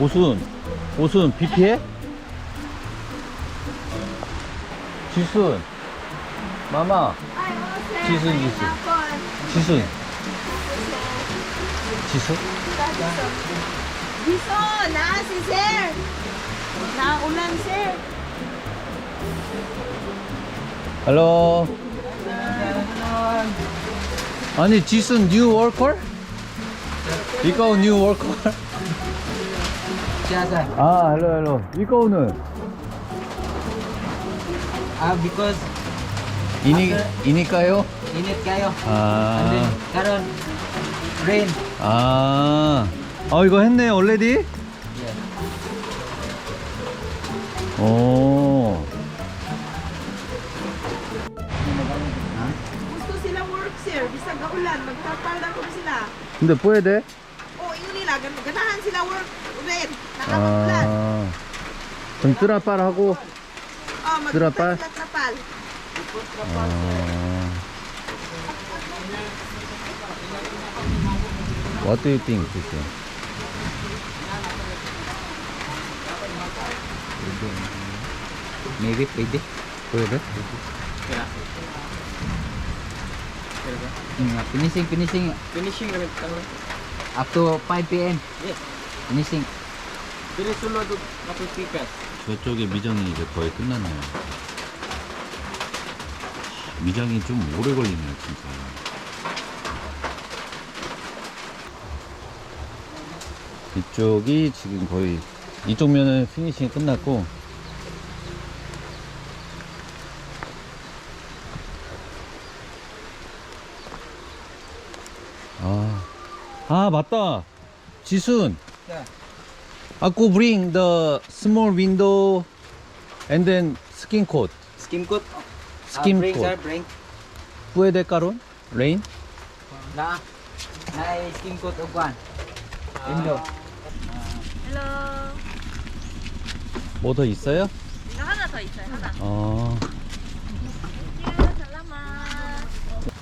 오순 오순 비 피해? 지순 마마 지순 지순 지순 지순 si Sir. Na ulan Sir. 헬로 아니 지순 뉴 워커? 이거 뉴 워커? 아 헬로 헬로 이거는 Ah, because 이니 이니까요? init kayo. 아 And then, karon, rain. 아, 아 이거 했네 already? 오. Gusto sila work Sir. Bisag ka ulan, magtapal na ko sila. 근데? O, ingon nila, gan- ganahan sila work. Nakaplan. Ah. Yung trapal ako. Oh, trapal. Trapal. Ah. What do you think? This one? Maybe pwede. Pwede? Pwede. Yeah, finishing, finishing. Finishing, up to 5 p.m. Yes. Finishing. Dili sulod og napipikas. 저쪽에 미장이 이제 거의 끝났네요. 미장이 좀 오래 걸리네요, 진짜. 이쪽이 지금 거의 이쪽 면은 피니싱이 끝났고 아, 아 맞다 지순 Yeah. 아꾸 bring the small window and then skin coat Skim coat. Skim Ah, bring, coat. sir, bring. puede karon rain Na. Na skim coat og kwan. Window. Hello. 뭐 더 있어요? 이거 하나 더 있어요. 하나. 어 땡큐. 살라마.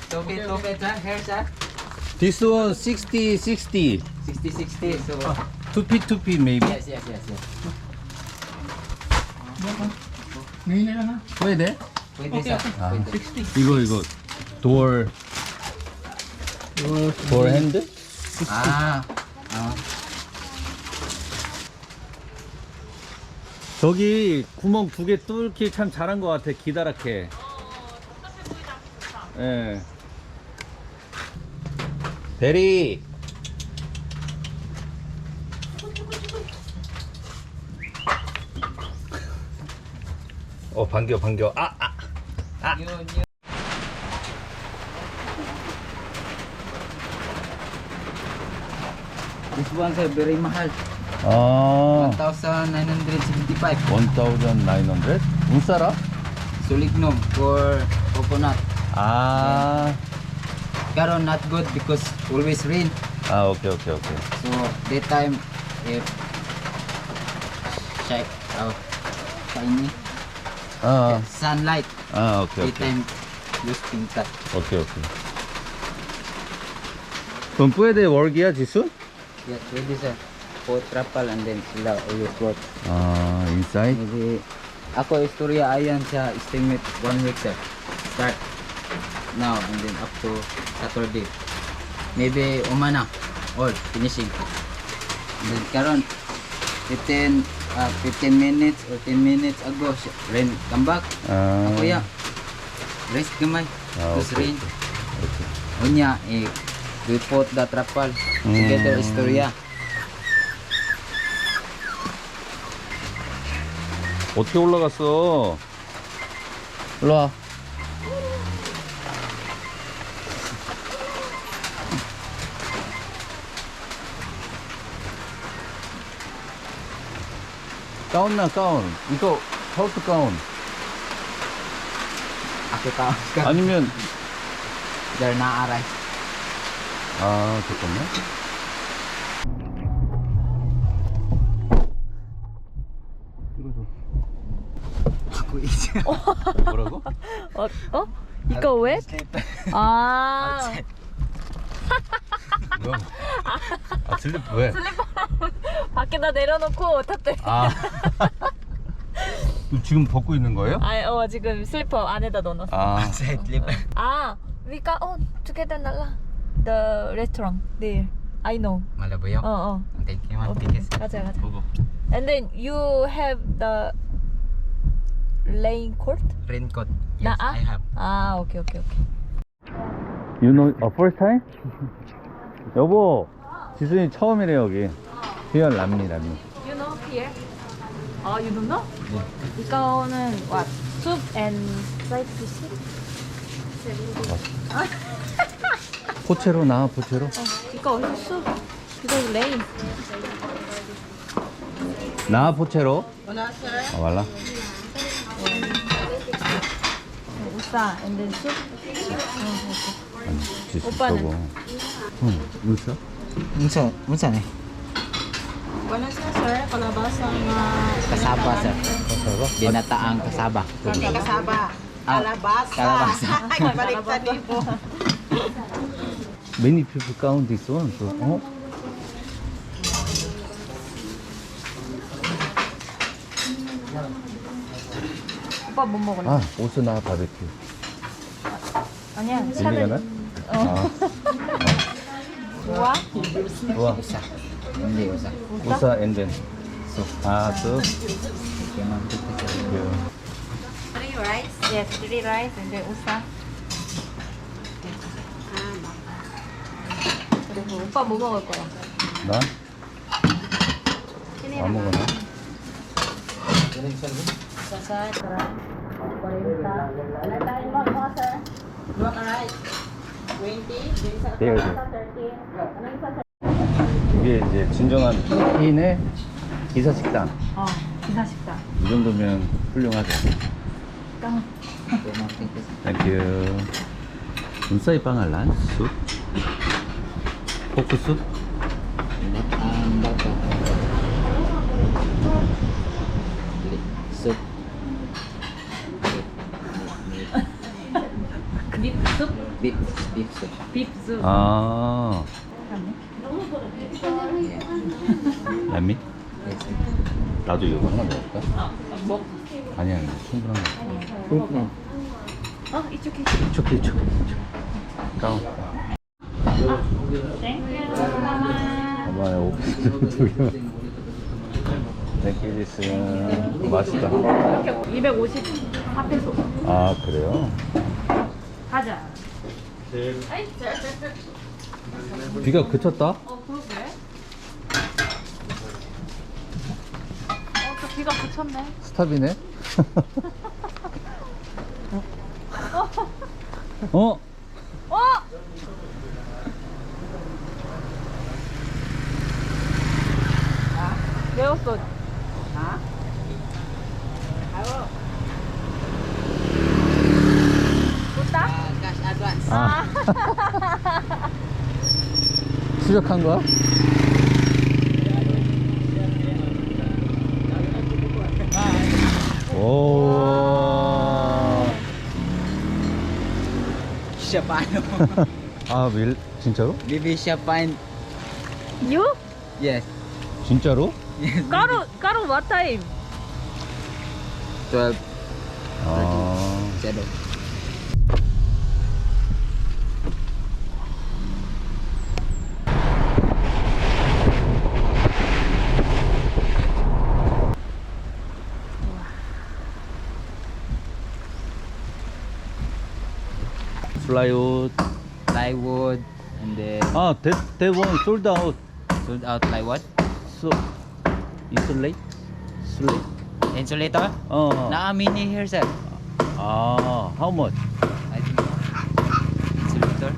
Two feet, two feet, sir. Here, sir. this one 60 60 60, 60. So, two feet two feet maybe yes, yes, yes, yes. Pwede, sir. 아, Pwede. 이거 이거 door door 핸드 Ah. Ah. 저기 구멍 두 개 뚫기 참 잘한 것 같아 기다랗게 예 대리 어 반겨 반겨 아아 Yun, yun. This one, sir, very mahal. 아 1,975. 1900 운싸라 Sulignum for coconut. 아 Karon not good because always rain. 아 오케이 오케이 오케이 So daytime if check out kaini. Ah. Sunlight. Ah, okay, okay. use pintar. Okay, okay. Kung pwede, wargia, Jisoo? Yeah, pwede sir. Po trapal and then sila ulo coat. Ah, inside? Maybe, ako istorya ayan sa estimate one week sir. Start now and then up to Saturday. Maybe umana or finishing. And then karon 15 uh, 15 minutes or 10 minutes ago si- rain come back. 아, Ako ya. Rest gamay. Ah, Tapos okay, rain. 오케이. Unya eh we put the trapal together Mm. istorya. 어떻게 올라갔어? 일로 와. 가운 나 가운. 이거 헬프 가운. Ako ta. 아니면 There na aray. 아 잠깐만. Ako is. 뭐라고? 어? 어? 이거 왜? 아 너. 아 슬립 왜? 밖에다 내려놓고 탔대 아. 지금 벗고 있는 거예요? 아, 어 지금 슬리퍼 안에다 넣어놨어 아. 아 we got on together nala the restaurant there I know Malabayo. 어 어 Thank you. Thank you. sir. 가자 가자 보고. and then you have the? Raincoat. 나 Yes, 아? I have. 아 오케이 오케이 오케이 You know, uh, first time? 여보, 지순이 처음이래 여기. Here 람미 람미. You know here? 아 you don't know? 이거는 what? soup and fried fish? 포체로 나 포체로. 어 이거 어딨어? 이거 레인 나 포체로. 아 말라. 우사 and then soup 아니, 지수 오빠는? 저거. 응, 울사? Unsa ni? Wala siya, sir. Kalabasa nga... Kasaba, sir. Binataang kasaba. Hindi kasaba. Ah, Kalabasa. kalabasa. Ay, baliktad din po. Many people count this one. So, 어? 오빠 뭐 먹을래? 아, 오스나 바베큐. 아니야 밀리가나? 차는 아, 좋아? 좋아. Usa. Hindi usa. 우사 and then. 아, 또. Okay, ma'am. Three rice. Yes, three rice and then 우사 그리고 오빠 뭐 먹을 거야? 나? 아무거나. Sasa, tara 40 Wala tayong mga mga, sir. Dua ka rice. 20. Din sa There, there. 이게 이제 진정한 흰의 기사 식당. 어, 기사 식당 이 정도면 훌륭하죠. sir. 땡큐. 운사이 빵알란 숲. 포크 숲. Ang baka. Soup. 립 숲? Beef. Beef soup. 빕숲 아. 람미? Yes. 나도 이거 하나 먹을까? 먹 아니야, 아니야. 충분한 거. 어, 이쪽에 이쪽에, 이쪽에, 이쪽에. 가운. 봐봐요, 오피스 두 개만. 땡큐, 지스. 맛있다. 254페소 아, 그래요? 가자 비가 그쳤다? 비가 그쳤네 스탑이네? 어? 어! 외웠어. 좋다? cash advance. 아. 추적한 거야? Champagne. 아, 밀 진짜로? Vivi Champagne. You? Yes. 진짜로? Yes. 까루 까루 what time? 12. 아. 13. plywood. Plywood and then Ah, that that one sold out. sold out like what? So insulate, insulate. Insulator? Oh. Now mini here sir. Ah, how much? I think insulator.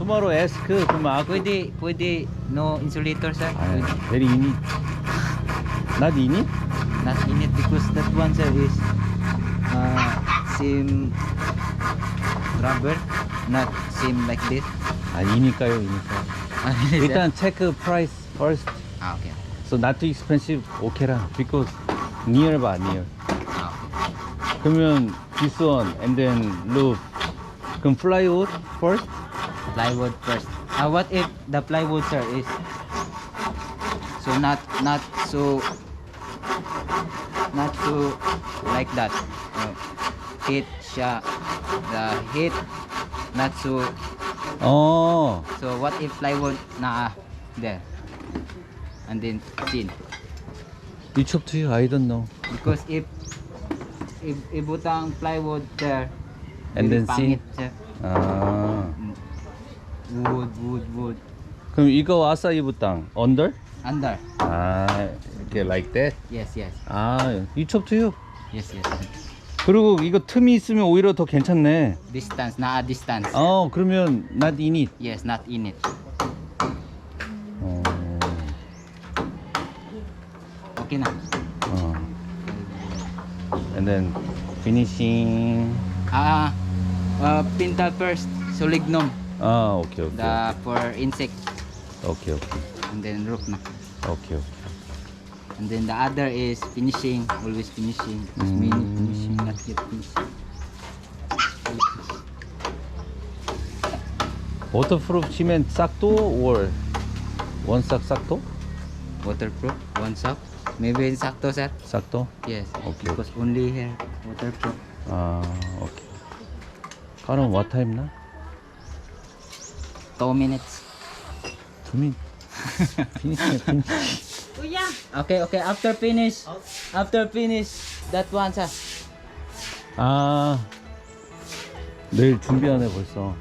Tomorrow ask. Tomorrow. Pwede, pwede no insulator sir. Very neat. Not neat? Not in it because that one sir is uh, same rubber, not same like this. 아, 이니까요, 이니까. 일단 체크 price first. ah, okay. So not too expensive, 오케라. Because nearby, near. Ah, okay. 그러면 this one and then roof. 그럼 plywood first? Plywood first. Uh, what if the plywood sir is so not not so not so like that. Uh, heat siya the heat not so 어, so what if plywood na there and then thin it's up to you. I don't know. because if if ibutang plywood there And very then thin? pangit siya. 아, wood wood wood 그럼 이거 아사이브 땅 under? under 아, 이렇게 like that. yes yes 아, it's up to you. yes yes 그리고 이거 틈이 있으면 오히려 더 괜찮네. distance na distance 어, 그러면 not in it. yes not in it 어, okay na 어. And then finishing. ah uh, pinta first so lignum 아, 오케이, 오케이. the for insect 오케이, 오케이. and then roof na 오케이, 오케이. and then the other is finishing always finishing Just Mm. mini finishing gitmiş. Waterproof cement sakto or one sack sakto? Waterproof, one sack. Maybe in sakto, sir. Sakto? Yes. Okay. Because only here waterproof. Ah, okay. Karon what time na? Two minutes. Two minutes. finish, finish. Okay, okay. After finish, after finish, that one, sir. 아, 내일 준비하네 벌써.